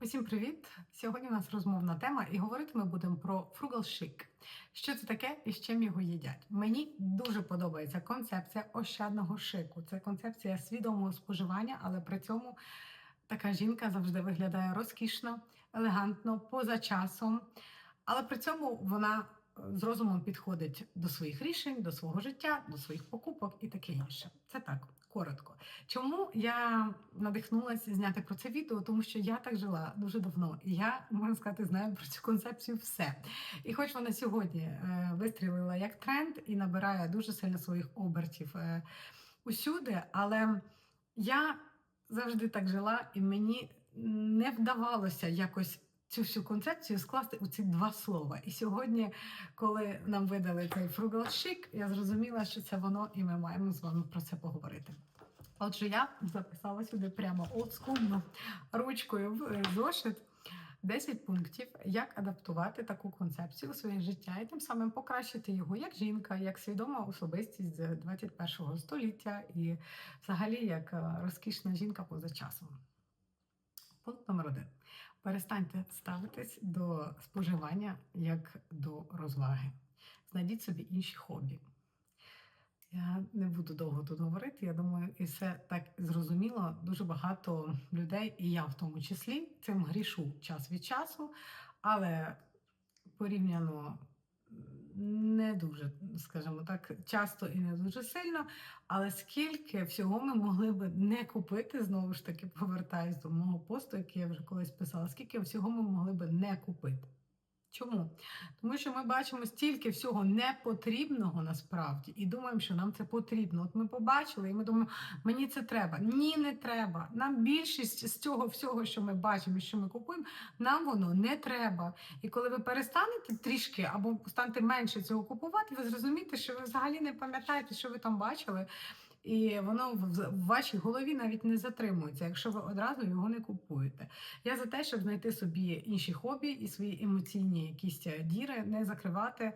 Усім привіт! Сьогодні у нас розмовна тема, і говорити ми будемо про фругал-шик. Що це таке і з чим його їдять? Мені дуже подобається концепція ощадного шику. Це концепція свідомого споживання, але при цьому така жінка завжди виглядає розкішно, елегантно, поза часом. Але при цьому вона з розумом підходить до своїх рішень, до свого життя, до своїх покупок і таке інше. Це так, коротко. Чому я надихнулася зняти про це відео? Тому що я так жила дуже давно. І я можна сказати, знаю про цю концепцію все. І хоч вона сьогодні е, вистрілила як тренд і набирає дуже сильно своїх обертів е, усюди, але я завжди так жила, і мені не вдавалося якось. Цю всю концепцію скласти у ці два слова. І сьогодні, коли нам видали цей chic, я зрозуміла, що це воно, і ми маємо з вами про це поговорити. Отже, я записала сюди прямо олдскульно ручкою в е, зошит 10 пунктів, як адаптувати таку концепцію у своє життя і тим самим покращити його як жінка, як свідома особистість з 21 століття і взагалі як е, розкішна жінка поза часом. Пункт номер один. Перестаньте ставитись до споживання як до розваги. Знайдіть собі інші хобі. Я не буду довго тут говорити. Я думаю, і все так зрозуміло. Дуже багато людей, і я в тому числі, цим грішу час від часу, але порівняно не дуже, скажімо так, часто і не дуже сильно. Але скільки всього ми могли би не купити, знову ж таки, повертаюсь до мого посту, який я вже колись писала, скільки всього ми могли би не купити. Чому? Тому що ми бачимо стільки всього непотрібного насправді і думаємо, що нам це потрібно. От ми побачили, і ми думаємо, мені це треба. Ні, не треба. Нам більшість з цього всього, що ми бачимо, що ми купуємо, нам воно не треба. І коли ви перестанете трішки або станете менше цього купувати, ви зрозумієте, що ви взагалі не пам'ятаєте, що ви там бачили. І воно в вашій голові навіть не затримується, якщо ви одразу його не купуєте. Я за те, щоб знайти собі інші хобі і свої емоційні якісь діри, не закривати.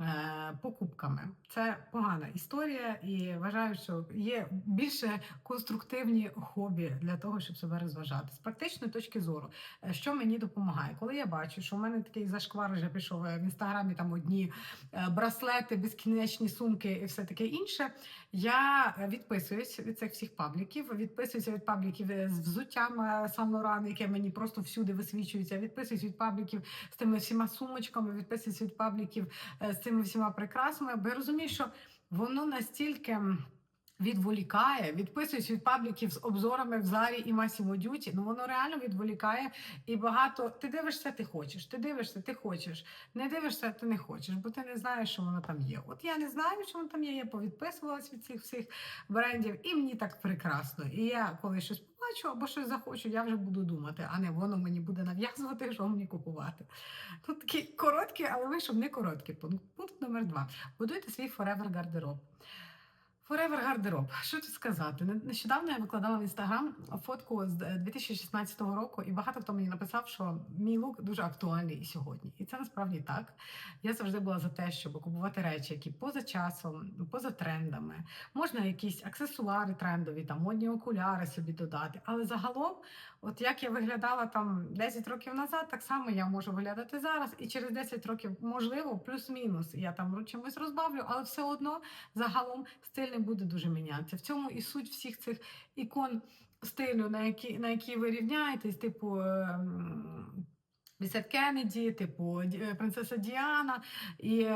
Е, Покупками це погана історія, і вважаю, що є більше конструктивні хобі для того, щоб себе розважати. З практичної точки зору, е, що мені допомагає, коли я бачу, що в мене такий зашквар вже пішов е, в інстаграмі, там одні браслети, безкінечні сумки і все таке інше. Я відписуюсь від цих всіх пабліків, відписуюся від пабліків з взуттям Сан Лоран, яке мені просто всюди висвічується. Відписуюсь від пабліків з тими всіма сумочками, відписуюсь від пабліків з цими всіма прикрасами, бо я розумію, що воно настільки. Відволікає, відписуюсь від пабліків з обзорами в Зарі і Масімо Дюті. Ну воно реально відволікає і багато. Ти дивишся, ти хочеш. Ти дивишся, ти хочеш. Не дивишся, ти не хочеш, бо ти не знаєш, що воно там є. От я не знаю, що воно там є. Я повідписувалась від цих всіх брендів, і мені так прекрасно. І я коли щось побачу або щось захочу, я вже буду думати, а не воно мені буде нав'язувати, що мені купувати. Тут такі короткі, але вийшов не короткий пункт. Пункт номер два. Будуйте свій forever гардероб. Forever гардероб. Що тут сказати? Нещодавно я викладала в інстаграм фотку з е, 2016 року, і багато хто мені написав, що мій лук дуже актуальний і сьогодні. І це насправді так. Я завжди була за те, щоб купувати речі, які поза часом, поза трендами. Можна якісь аксесуари трендові, там модні окуляри собі додати. Але загалом, от як я виглядала там 10 років назад, так само я можу виглядати зараз. І через 10 років, можливо, плюс-мінус. Я там чимось розбавлю, але все одно загалом стиль не буде дуже мінятися. В цьому і суть всіх цих ікон стилю, на які, на які ви рівняєтесь, типу. Вісет Кеннеді, типу е, принцеса Діана і е,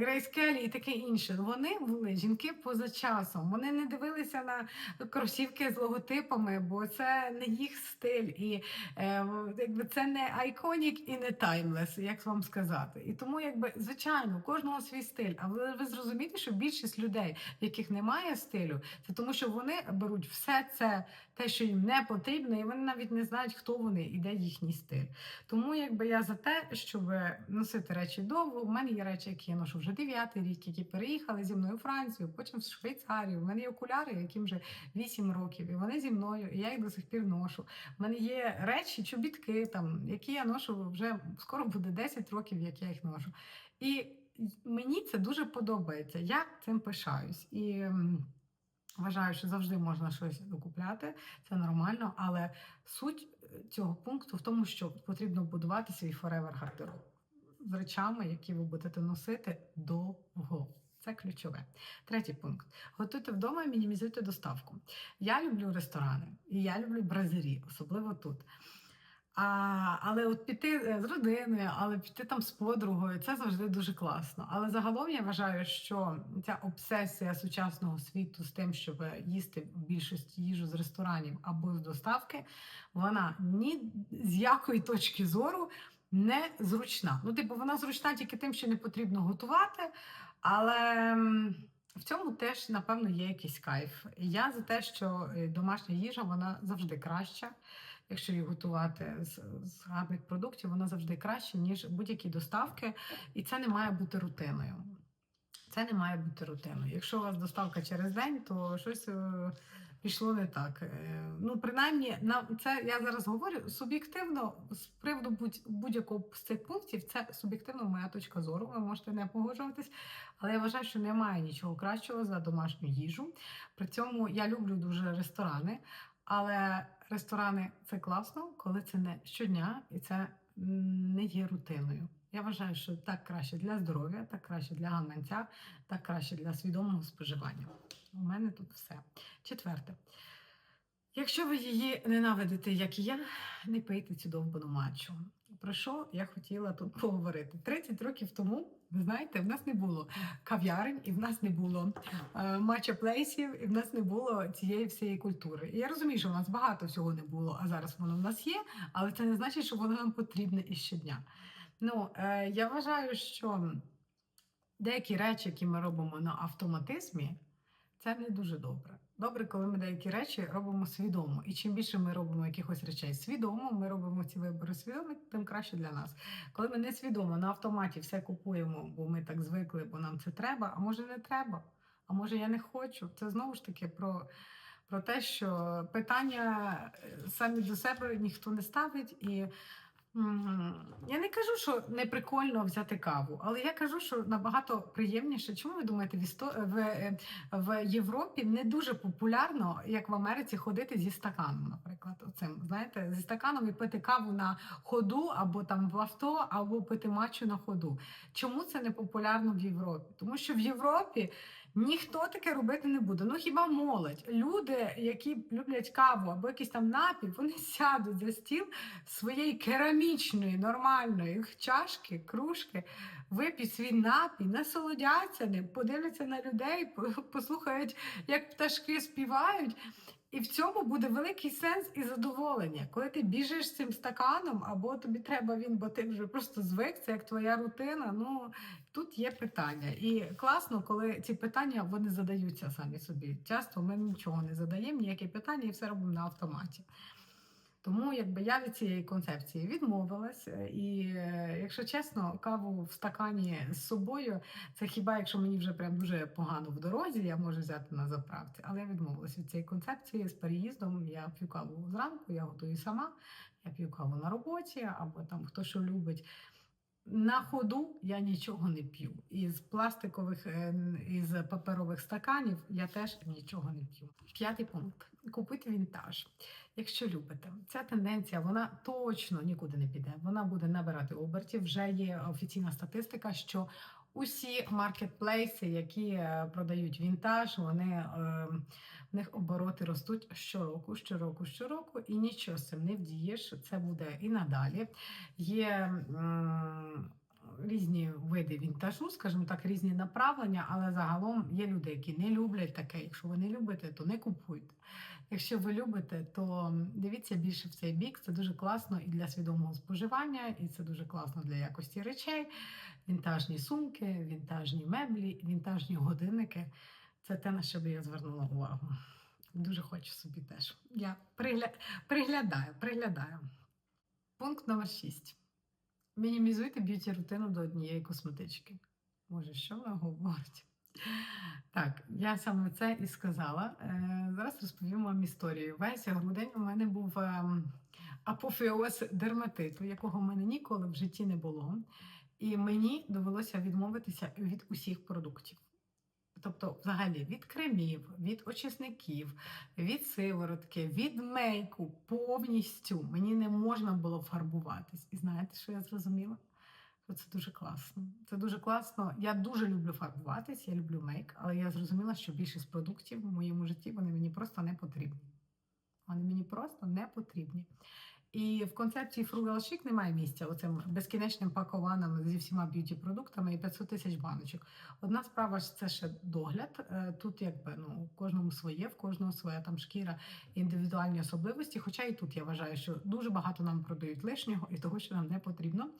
Грейс Келлі і таке інше. Вони були жінки поза часом. Вони не дивилися на кросівки з логотипами, бо це не їх стиль, і е, якби це не айконік і не таймлес, як вам сказати. І тому, якби звичайно, кожного свій стиль. Але ви зрозумієте, що більшість людей, в яких немає стилю, це тому, що вони беруть все це, те, що їм не потрібно, і вони навіть не знають, хто вони і де їхній стиль. Тому якби я за те, щоб носити речі довго. У мене є речі, які я ношу вже дев'ятий рік, які переїхали зі мною у Францію, потім в Швейцарію. У мене є окуляри, яким вже 8 років, і вони зі мною, і я їх до сих пір ношу. У мене є речі, чобітки, там, які я ношу вже скоро буде 10 років, як я їх ношу. І мені це дуже подобається. Я цим пишаюсь. І Вважаю, що завжди можна щось докупляти, це нормально, але суть е, цього пункту в тому, що потрібно будувати свій forever гардероб з речами, які ви будете носити довго. Це ключове. Третій пункт: готуйте вдома і мінімізуйте доставку. Я люблю ресторани і я люблю бразері, особливо тут. А, але от піти е, з родиною, але піти там з подругою, це завжди дуже класно. Але загалом я вважаю, що ця обсесія сучасного світу з тим, щоб їсти в більшості їжу з ресторанів або з доставки, вона ні з якої точки зору не зручна. Ну, типу, вона зручна тільки тим, що не потрібно готувати, але. В цьому теж, напевно, є якийсь кайф. Я за те, що е, домашня їжа вона завжди краща якщо її готувати з, з гарних продуктів, вона завжди краще, ніж будь-які доставки. І це не має бути рутиною. Це не має бути рутиною. Якщо у вас доставка через день, то щось е, пішло не так. Е, Ну, принаймні, на це я зараз говорю суб'єктивно з приводу будь- будь-якого з цих пунктів, це суб'єктивно моя точка зору. Ви можете не погоджуватись, але я вважаю, що немає нічого кращого за домашню їжу. При цьому я люблю дуже ресторани, але ресторани це класно, коли це не щодня і це не є рутиною. Я вважаю, що так краще для здоров'я, так краще для гаманця, так краще для свідомого споживання. У мене тут все. Четверте. Якщо ви її ненавидите, як і я, не пийте цю довбану матчу. Про що я хотіла тут поговорити? 30 років тому, ви знаєте, в нас не було кав'ярень, і в нас не було е, матча плейсів, і в нас не було цієї всієї культури. І я розумію, що в нас багато всього не було, а зараз воно в нас є, але це не значить, що воно нам потрібне і щодня. Ну, е, я вважаю, що деякі речі, які ми робимо на автоматизмі, це не дуже добре. Добре, коли ми деякі речі робимо свідомо. І чим більше ми робимо якихось речей свідомо, ми робимо ці вибори свідомо, тим краще для нас. Коли ми не свідомо на автоматі все купуємо, бо ми так звикли, бо нам це треба, а може не треба, а може я не хочу. Це знову ж таки про, про те, що питання е, самі до себе ніхто не ставить і. Я не кажу, що не прикольно взяти каву, але я кажу, що набагато приємніше. Чому ви думаєте, в, істо... в, е, в Європі не дуже популярно, як в Америці, ходити зі стаканом, наприклад, оцим, знаєте, зі стаканом і пити каву на ходу, або там в авто, або пити матчу на ходу. Чому це не популярно в Європі? Тому що в Європі ніхто таке робити не буде. Ну хіба молодь? Люди, які люблять каву або якийсь там напій, вони сядуть за стіл своєї керамічної, нормальної чашки, кружки, вип'ють свій напій, насолодяться ним, подивляться на людей, послухають, як пташки співають. І в цьому буде великий сенс і задоволення. Коли ти біжиш цим стаканом, або тобі треба він, бо ти вже просто звик, це як твоя рутина. Ну тут є питання. І класно, коли ці питання вони задаються самі собі. Часто ми нічого не задаємо, ніякі питання, і все робимо на автоматі. Тому якби я від цієї концепції відмовилась. І якщо чесно, каву в стакані з собою, це хіба якщо мені вже прям дуже погано в дорозі, я можу взяти на заправці. Але я відмовилась від цієї концепції з переїздом. Я п'ю каву зранку, я готую сама, я п'ю каву на роботі, або там хто що любить. На ходу я нічого не п'ю. Із пластикових, е, із паперових стаканів я теж нічого не п'ю. П'ятий пункт: купити вінтаж. Якщо любите, ця тенденція вона точно нікуди не піде. Вона буде набирати обертів. Вже є офіційна статистика, що усі маркетплейси, які е, продають вінтаж, вони е, них обороти ростуть щороку, щороку, щороку, і нічого з цим не вдієш. Це буде і надалі. Є різні види вінтажу, скажімо так, різні направлення, але загалом є люди, які не люблять таке. Якщо ви не любите, то не купуйте. Якщо ви любите, то дивіться більше в цей бік. Це дуже класно і для свідомого споживання, і це дуже класно для якості речей. Вінтажні сумки, вінтажні меблі, вінтажні годинники. Це те, на що би я звернула увагу. Дуже хочу собі теж. Я пригля... приглядаю, приглядаю. Пункт номер 6. Мінімізуйте б'юті рутину до однієї косметички. Може, що вона говорить? Так, я саме це і сказала. Е, зараз розповім вам історію. Весь грудень у мене був ем, апофеоз дерматиту, якого в мене ніколи в житті не було. І мені довелося відмовитися від усіх продуктів. Тобто, взагалі, від кремів, від очисників, від сиворотки, від мейку повністю мені не можна було фарбуватись. І знаєте, що я зрозуміла? Це дуже класно. Це дуже класно. Я дуже люблю фарбуватись, я люблю мейк, але я зрозуміла, що більшість продуктів в моєму житті вони мені просто не потрібні. Вони мені просто не потрібні. І в концепції Frugal Chic немає місця оцим безкінечним пакованим зі всіма б'юті-продуктами і 500 тисяч баночок. Одна справа ж це ще догляд. Е, Тут якби ну кожному своє, в кожного своя там шкіра, індивідуальні особливості. Хоча і тут я вважаю, що дуже багато нам продають лишнього і того, що нам не потрібно.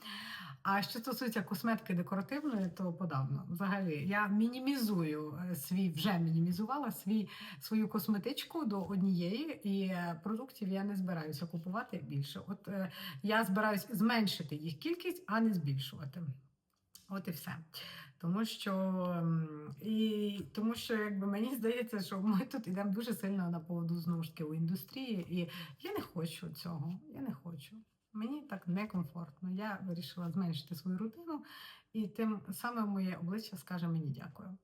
А що стосується косметики декоративної, то подавно. Взагалі, я мінімізую е, свій, вже мінімізувала свій свою косметичку до однієї, і е, продуктів я не збираюся купувати більше. От е, я збираюсь зменшити їх кількість, а не збільшувати. От і все. Тому що, і, тому що якби мені здається, що ми тут йдемо дуже сильно на поводу знову ж таки у індустрії, і я не хочу цього. Я не хочу. Мені так некомфортно. Я вирішила зменшити свою рутину, і тим самим моє обличчя скаже мені дякую.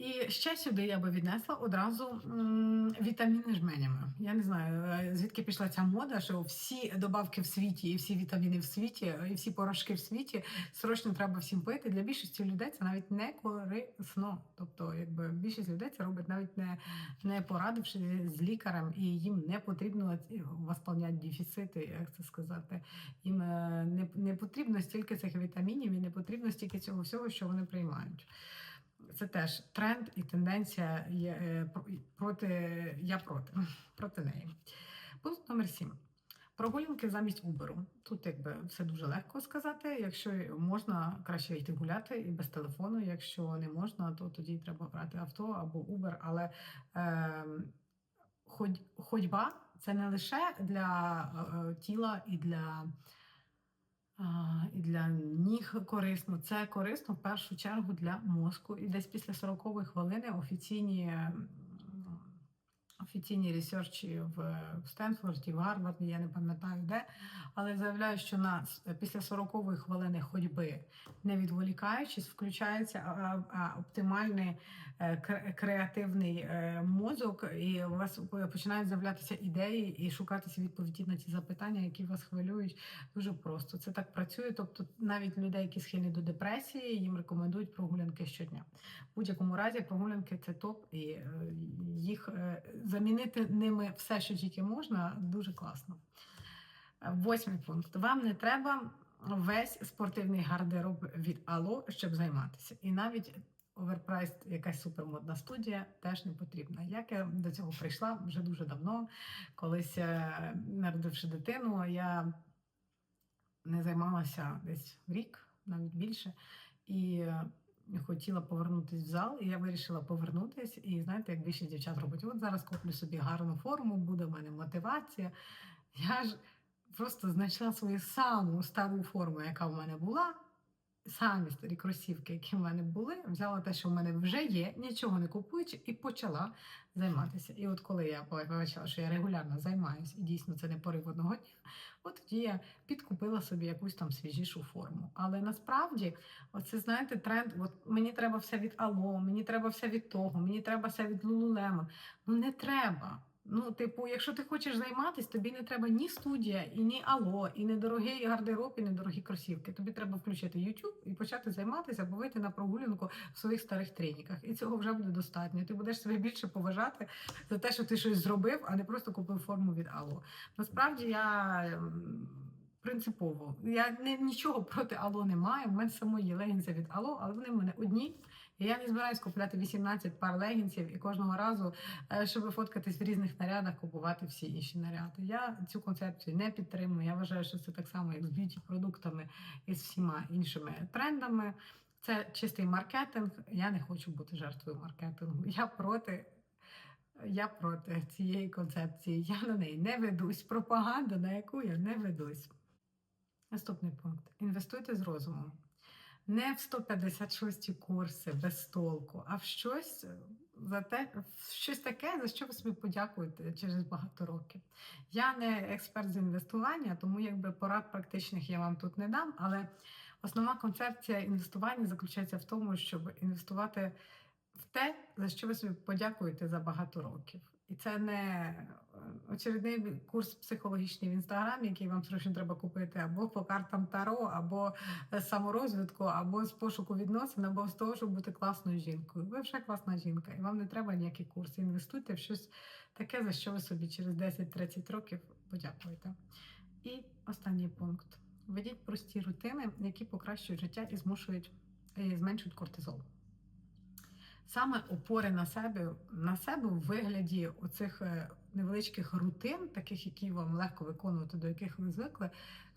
І ще сюди я би віднесла одразу м, вітаміни жменями. Я не знаю, е, звідки пішла ця мода, що всі добавки в світі, і всі вітаміни в світі, і всі порошки в світі срочно треба всім пити. Для більшості людей це навіть не корисно. Тобто, якби більшість людей це робить навіть не, не порадивши з лікарем, і їм не потрібно восполняти дефіцити, як це сказати. Їм е, не, не потрібно стільки цих вітамінів і не потрібно стільки цього всього, що вони приймають. Це теж тренд і тенденція є, е, проти я проти, проти неї. Пункт номер 7. Прогулянки замість Uber. Тут якби все дуже легко сказати. Якщо можна, краще йти гуляти і без телефону. Якщо не можна, то тоді треба брати авто або Uber. Але е, ходь, ходьба це не лише для е, тіла і для. І для ніг корисно. Це корисно в першу чергу для мозку. І десь після 40-ї хвилини офіційні, офіційні ресерчі в Стенфорді, в Гарварді, я не пам'ятаю де, але заявляють, що на після 40-ї хвилини ходьби, не відволікаючись, включається оптимальний е, кре- креативний е, мозок, і у вас починають з'являтися ідеї і шукатися відповіді на ті запитання, які вас хвилюють. Дуже просто це так працює. Тобто, навіть людей, які схильні до депресії, їм рекомендують прогулянки щодня. В будь-якому разі прогулянки це топ, і е, їх замінити ними все, що тільки можна, дуже класно. Восьмий пункт. Вам не треба весь спортивний гардероб від Ало, щоб займатися. І навіть оверпрайс, якась супермодна студія теж не потрібна. Як я до цього прийшла вже дуже давно, колись е, народивши дитину, я не займалася десь рік, навіть більше, і е, хотіла повернутися в зал, і я вирішила повернутися. І знаєте, як більше дівчат робить, от зараз куплю собі гарну форму, буде в мене мотивація. Я ж просто знайшла свою саму стару форму, яка в мене була. Самі старі кросівки, які в мене були, взяла те, що в мене вже є, нічого не купуючи, і почала займатися. І от коли я побачила, що я регулярно займаюся, і дійсно це не порив одного дня, от тоді я підкупила собі якусь там свіжішу форму. Але насправді, оце знаєте, тренд, от мені треба все від Ало, мені треба все від того, мені треба все від Lululemon. Ну не треба. Ну, типу, якщо ти хочеш займатися, тобі не треба ні студія, і ні Ало, і не дорогий гардероб, і не дорогі кросівки. Тобі треба включити YouTube і почати займатися або вийти на прогулянку в своїх старих треніках. І цього вже буде достатньо. Ти будеш себе більше поважати за те, що ти щось зробив, а не просто купив форму від Ало. Насправді я. ем, Принципово, я не, нічого проти Ало не маю. У мене самої є легінси від Ало, але вони в мене одні. Я не збираюсь купляти 18 пар легінсів і кожного разу, е, щоб фоткатись в різних нарядах, купувати всі інші наряди. Я цю концепцію не підтримую. Я вважаю, що це так само, як з б'юті-продуктами і з всіма іншими трендами. Це чистий маркетинг. Я не хочу бути жертвою маркетингу. Я проти. Я проти цієї концепції. Я на неї не ведусь. Пропаганда, на яку я не ведусь. Наступний пункт: інвестуйте з розумом. Не в 156 курси без толку, а в щось е, за те, в щось таке, за що ви собі подякуєте через багато років. Я не експерт з інвестування, тому якби порад практичних я вам тут не дам. Але основна концепція інвестування заключається в тому, щоб інвестувати в те, за що ви собі подякуєте за багато років. І це не е, очередний курс психологічний в інстаграмі, який вам срочно треба купити, або по картам Таро, або з саморозвитку, або з пошуку відносин, або з того, щоб бути класною жінкою. Ви вже класна жінка, і вам не треба ніякий курс. Інвестуйте в щось таке, за що ви собі через 10-30 років подякуєте. І останній пункт: ведіть прості рутини, які покращують життя і змушують і зменшують кортизол. Саме опори на себе на себе в вигляді оцих е, невеличких рутин, таких, які вам легко виконувати, до яких ви звикли.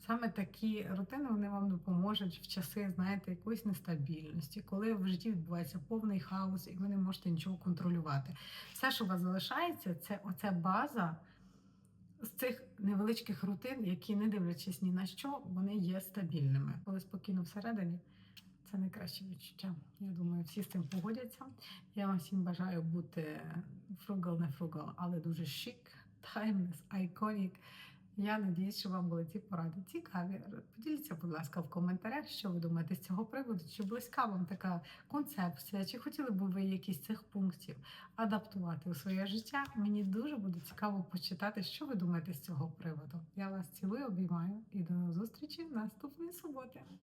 Саме такі рутини вони вам допоможуть в часи, знаєте, якоїсь нестабільності, коли в житті відбувається повний хаос, і ви не можете нічого контролювати. Все, що у вас залишається, це оця база з цих невеличких рутин, які, не дивлячись ні на що, вони є стабільними. Коли спокійно всередині, це найкраще відчуття. Я думаю, всі з цим погодяться. Я вам всім бажаю бути фругал, не фругал, але дуже шик, таймлес, айконік. Я надіюсь, що вам були ці поради цікаві. Поділіться, будь ласка, в коментарях, що ви думаєте з цього приводу, чи близька вам така концепція, чи хотіли б ви якісь цих пунктів адаптувати у своє життя. Мені дуже буде цікаво почитати, що ви думаєте з цього приводу. Я вас цілую, обіймаю і до зустрічі наступної суботи.